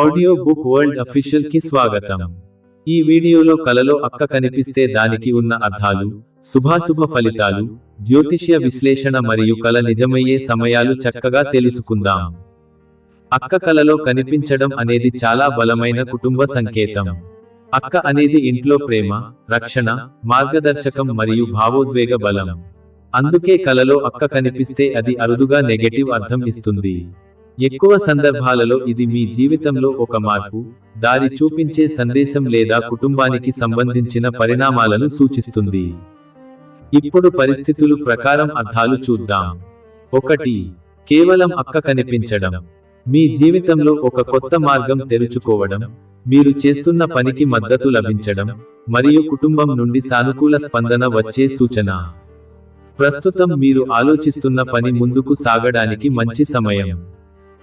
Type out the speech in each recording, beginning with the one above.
Audio book world అఫీషియల్కి స్వాగతం. ఈ వీడియోలో కలలో అక్క కనిపిస్తే దానికి ఉన్న అర్థాలు శుభాశుభ ఫలితాలు జ్యోతిష్య విశ్లేషణ మరియు కల నిజమయ్యే సమయాలు చక్కగా తెలుసుకుందాం. అక్క కలలో కనిపించడం అనేది చాలా బలమైన కుటుంబ సంకేతం. అక్క అనేది ఇంట్లో ప్రేమ రక్షణ మార్గదర్శకం మరియు భావోద్వేగ బలం. అందుకే కలలో అక్క కనిపిస్తే అది అరుదుగా నెగటివ్ అర్థం ఇస్తుంది. ఎక్కువ సందర్భాలలో ఇది మీ జీవితంలో ఒక మార్పు దారి చూపించే సందేశం లేదా కుటుంబానికి సంబంధించిన పరిణామాలను సూచిస్తుంది. ఇప్పుడు పరిస్థితులు ప్రకారం అర్థాలు చూద్దాం. ఒకటి కేవలం అక్క కనిపించడం. మీ జీవితంలో ఒక కొత్త మార్గం తెరుచుకోవడం మీరు చేస్తున్న పనికి మద్దతు లభించడం మరియు కుటుంబం నుండి సానుకూల స్పందన వచ్చే సూచన. ప్రస్తుతం మీరు ఆలోచిస్తున్న పని ముందుకు సాగడానికి మంచి సమయం.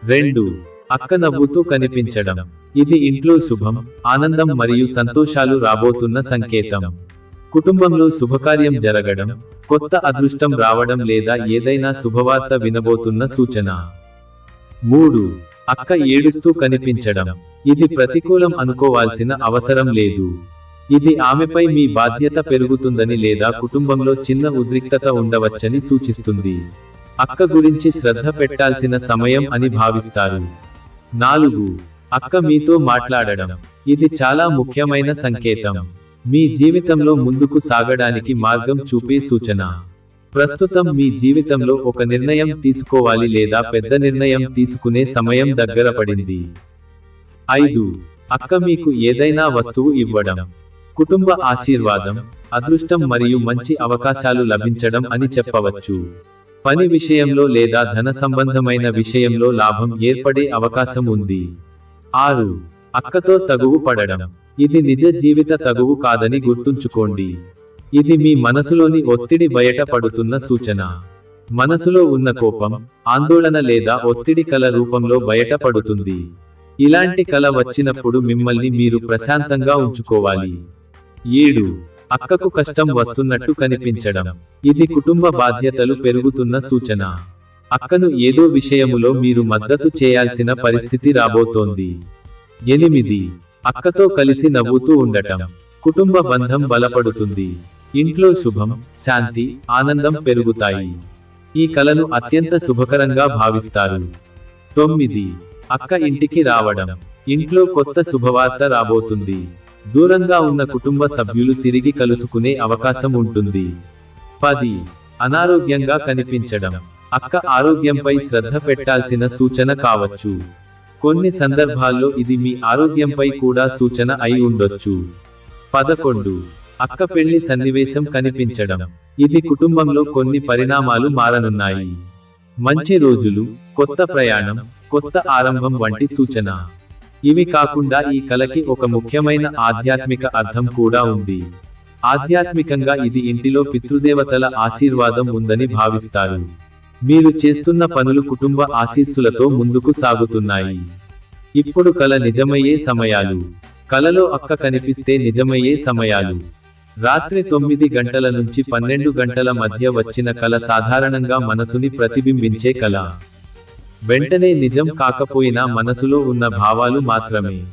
రెండు అక్క నవ్వుతూ కనిపించడం. ఇది ఇంట్లో శుభం ఆనందం మరియు సంతోషాలు రాబోతున్న సంకేతం. కుటుంబంలో శుభకార్యం జరగడం కొత్త అదృష్టం రావడం లేదా ఏదైనా శుభవార్త వినబోతున్న సూచన. మూడు అక్క ఏడుస్తూ కనిపించడం. ఇది ప్రతికూలం అనుకోవాల్సిన అవసరం లేదు. ఇది ఆమెపై మీ బాధ్యత పెరుగుతుందని లేదా కుటుంబంలో చిన్న ఉద్రిక్తత ఉండవచ్చని సూచిస్తుంది. అక్క గురించి శ్రద్ధ పెట్టాల్సిన సమయం అని భావిస్తారు. నాలుగు అక్క మీతో మాట్లాడడం. ఇది చాలా ముఖ్యమైన సంకేతం. మీ జీవితంలో ముందుకు సాగడానికి మార్గం చూపే సూచన. ప్రస్తుతం మీ జీవితంలో ఒక నిర్ణయం తీసుకోవాలి లేదా పెద్ద నిర్ణయం తీసుకునే సమయం దగ్గర పడింది. ఐదు అక్క మీకు ఏదైనా వస్తువు ఇవ్వడం. కుటుంబ ఆశీర్వాదం అదృష్టం మరియు మంచి అవకాశాలు లభించడం అని చెప్పవచ్చు. పని విషయంలో లేదా ధన సంబంధమైన విషయంలో లాభం ఏర్పడే అవకాశం ఉంది. ఆరు అక్కతో తగువు పడడం. ఇది నిజ జీవిత తగువు కాదని గుర్తుంచుకోండి. ఇది మీ మనసులోని ఒత్తిడి బయట పడుతున్న సూచన. మనసులో ఉన్న కోపం ఆందోళన లేదా ఒత్తిడి కల రూపంలో బయట పడుతుంది. ఇలాంటి కల వచ్చినప్పుడు మిమ్మల్ని మీరు ప్రశాంతంగా ఉంచుకోవాలి. ఏడు అక్కకు కష్టం వస్తున్నట్టు కనిపించడం. ఇది కుటుంబ బాధ్యతలు పెరుగుతున్న సూచన. అక్కను ఏదో విషయములో మీరు మద్దతు చేయాల్సిన పరిస్థితి రాబోతోంది. ఎనిమిది. అక్కతో కలిసి నవ్వుతూ ఉండటం. కుటుంబ బంధం బలపడుతుంది. ఇంట్లో శుభం శాంతి ఆనందం పెరుగుతాయి. ఈ కలను అత్యంత శుభకరంగా భావిస్తారు. తొమ్మిది. అక్క ఇంటికి రావడం. ఇంట్లో కొత్త శుభవార్త రాబోతుంది. దూరంగా ఉన్న కుటుంబ సభ్యులు తిరిగి కలుసుకునే అవకాశం ఉంటుంది. పది. అనారోగ్యంగా కనిపించడం. అక్క ఆరోగ్యంపై శ్రద్ధ పెట్టాల్సిన సూచన కావచ్చు. కొన్ని సందర్భాల్లో ఇది మీ ఆరోగ్యంపై కూడా సూచన అయి ఉండొచ్చు. పదకొండు. అక్క పెళ్ళి సన్నివేశం కనిపించడం. ఇది కుటుంబంలో కొన్ని పరిణామాలు మారనున్నాయి. మంచి రోజులు కొత్త ప్రయాణం కొత్త ఆరంభం వంటి సూచన. ఇవి కాకుండా ఈ కలకి ఒక ముఖ్యమైన ఆధ్యాత్మిక అర్థం కూడా ఉంది. ఆధ్యాత్మికంగా ఇది ఇంటిలో పితృదేవతల ఆశీర్వాదం ఉందని భావిస్తారు. మీరు చేస్తున్న పనులు కుటుంబ ఆశీస్సులతో ముందుకు సాగుతున్నాయి. ఇప్పుడు కల నిజమయ్యే సమయాలు. కలలో అక్క కనిపిస్తే నిజమయ్యే సమయాలు. రాత్రి తొమ్మిది గంటల నుంచి పన్నెండు గంటల మధ్య వచ్చిన కళ సాధారణంగా మనసుని ప్రతిబింబించే కళ వెంటనే నిజం కాకపోయినా మనసులో ఉన్న భావాలు మాత్రమే.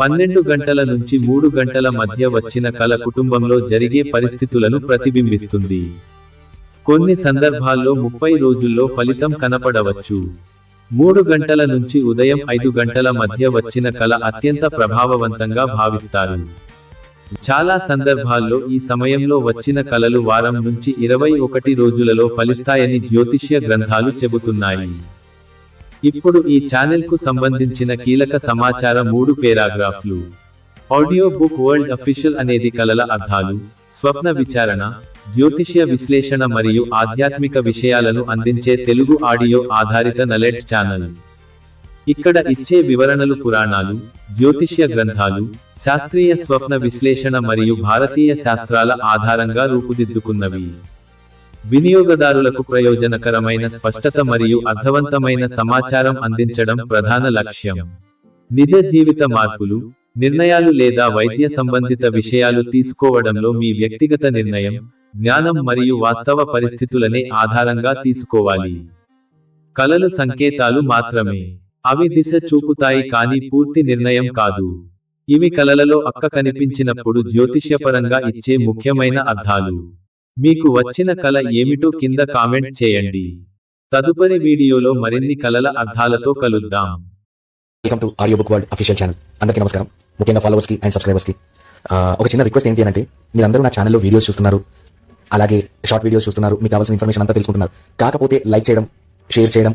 పన్నెండు గంటల నుంచి మూడు గంటల మధ్య వచ్చిన కల కుటుంబంలో జరిగే పరిస్థితులను ప్రతిబింబిస్తుంది. కొన్ని సందర్భాల్లో ముప్పై రోజుల్లో ఫలితం కనపడవచ్చు. మూడు గంటల నుంచి ఉదయం ఐదు గంటల మధ్య వచ్చిన కల అత్యంత ప్రభావవంతంగా భావిస్తారు. చాలా సందర్భాల్లో ఈ సమయంలో వచ్చిన కలలు వారం నుంచి ఇరవై ఒకటి రోజులలో ఫలిస్తాయని జ్యోతిష్య గ్రంథాలు చెబుతున్నాయి. ఇప్పుడు ఈ ఛానల్కు సంబంధించిన కీలక సమాచార మూడు పేరాగ్రాఫ్లు. ఆడియో బుక్ వరల్డ్ అఫీషియల్ అనేది కలల అర్థాలు స్వప్న విచారణ జ్యోతిష్య విశ్లేషణ మరియు ఆధ్యాత్మిక విషయాలను అందించే తెలుగు ఆడియో ఆధారిత నలెడ్జ్ ఛానల్ ఇక్కడ ఇచ్చే వివరణలు పురాణాలు జ్యోతిష్య గ్రంథాలు శాస్త్రీయ స్వప్న విశ్లేషణ మరియు భారతీయ శాస్త్రాల ఆధారంగా రూపుదిద్దుకున్నవి. వినియోగదారులకు ప్రయోజనకరమైన స్పష్టత మరియు అర్థవంతమైన సమాచారం అందించడం ప్రధాన లక్ష్యం. నిజ జీవిత మార్పులు నిర్ణయాలు లేదా వైద్య సంబంధిత విషయాలు తీసుకోవడంలో మీ వ్యక్తిగత నిర్ణయం జ్ఞానం మరియు వాస్తవ పరిస్థితులనే ఆధారంగా తీసుకోవాలి. కలలు సంకేతాలు మాత్రమే. అవి దిశ చూపుతాయి కానీ పూర్తి నిర్ణయం కాదు. ఇవి కలలలో అక్క కనిపించినప్పుడు జ్యోతిష్యపరంగా ఇచ్చే ముఖ్యమైన అర్థాలు. మీకు వచ్చిన కళ ఏమిటో కింద కామెంట్ చేయండి. తదుపరి వీడియోలో మరిన్ని కళల అర్థాలతో కలుద్దాం. Welcome to audio book world official channel అందరికీ నమస్కారం. ముఖ్యంగా ఫాలోవర్స్కి అండ్ సబ్స్క్రైబర్స్కి. ఒక చిన్న రిక్వెస్ట్ ఏంటి అంటే మీరందరూ నా ఛానల్లో వీడియోస్ చూస్తున్నారు. అలాగే షార్ట్ వీడియోస్ చూస్తున్నారు. మీకు కావాల్సిన ఇన్ఫర్మేషన్ అంతా తెలుసుకుంటున్నారు. కాకపోతే లైక్ చేయడం షేర్ చేయడం